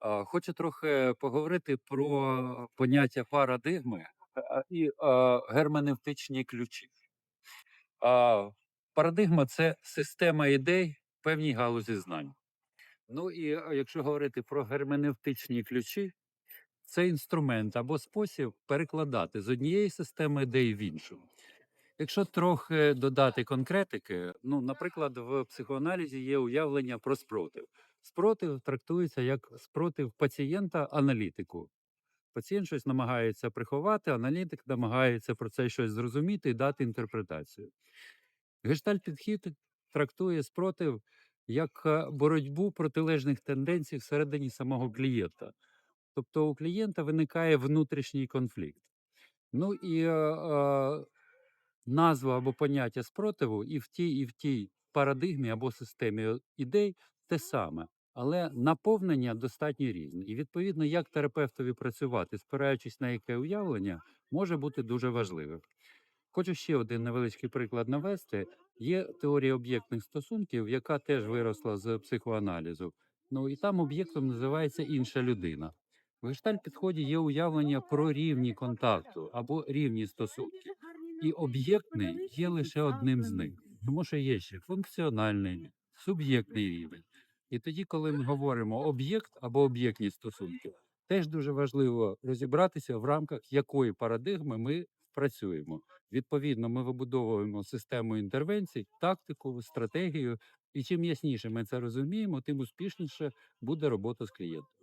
А, Хочу трохи поговорити про поняття парадигми і а, герменевтичні ключі. Парадигма це система ідей в певній галузі знань. Ну і якщо говорити про герменевтичні ключі, це інструмент або спосіб перекладати з однієї системи ідей в іншу. Якщо трохи додати конкретики, ну, наприклад, в психоаналізі є уявлення про спротив. Спротив трактується як спротив пацієнта аналітику. Пацієнт щось намагається приховати, аналітик намагається про це щось зрозуміти і дати інтерпретацію. Гештальт підхід трактує спротив як е, боротьбу протилежних тенденцій всередині самого клієнта. Тобто у клієнта виникає внутрішній конфлікт. Ну і е, е, назва або поняття спротиву і в тій, і в тій парадигмі або системі ідей те саме, але наповнення достатньо різне. І відповідно, як терапевтові працювати, спираючись на яке уявлення, може бути дуже важливим. Хочу ще один невеличкий приклад навести. Є теорія об'єктних стосунків, яка теж виросла з психоаналізу. Ну і там об'єктом називається інша людина. В гештальт підході є уявлення про рівні контакту або рівні стосунки. І об'єктний є лише одним з них, тому що є ще функціональний, суб'єктний рівень. І тоді, коли ми говоримо об'єкт або об'єктні стосунки, теж дуже важливо розібратися, в рамках якої парадигми ми працюємо. Відповідно, ми вибудовуємо систему інтервенцій, тактику, стратегію. І чим ясніше ми це розуміємо, тим успішніше буде робота з клієнтом.